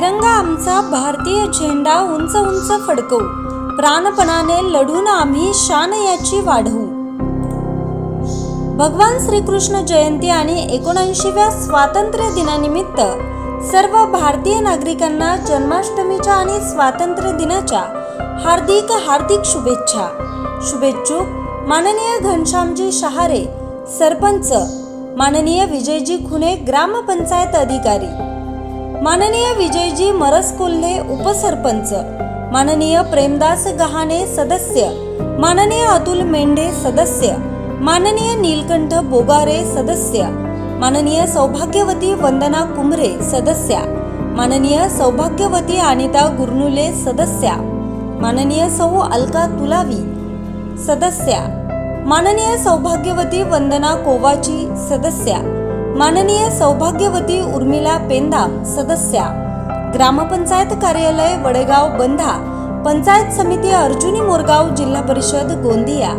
तिरंगा आमचा भारतीय झेंडा उंच उंच फडकवू. प्राणपणाने लढून आम्ही शान याची वाढवू. भगवान श्रीकृष्ण जयंती आणि एकोणऐंशीव्या स्वातंत्र्य दिनानिमित्त सर्व भारतीय नागरिकांना जन्माष्टमीच्या आणि स्वातंत्र्य दिनाच्या हार्दिक हार्दिक शुभेच्छा. शुभेच्छुक माननीय घनश्यामजी शहारे सरपंच माननीय विजयजी खुने ग्रामपंचायत अधिकारी. माननीय विजयजी मरसकोल्हे उपसरपंच माननीय प्रेमदास गहाणे सदस्य माननीय अतुल मेंढे सदस्य माननीय नीलकंठ बोगारे सदस्य माननीय सौभाग्यवती वंदना कुंभरे सदस्या माननीय सौभाग्यवती अनिता गुरनुले सदस्या माननीय सौ अलका तुलावी सदस्या माननीय सौभाग्यवती वंदना कोवाची सदस्या माननीय सौभाग्यवती उर्मिला पेंदाम सदस्या ग्रामपंचायत कार्यालय वडेगाव बंधा पंचायत समिती अर्जुनी मोरगाव जिल्हा परिषद गोंदिया.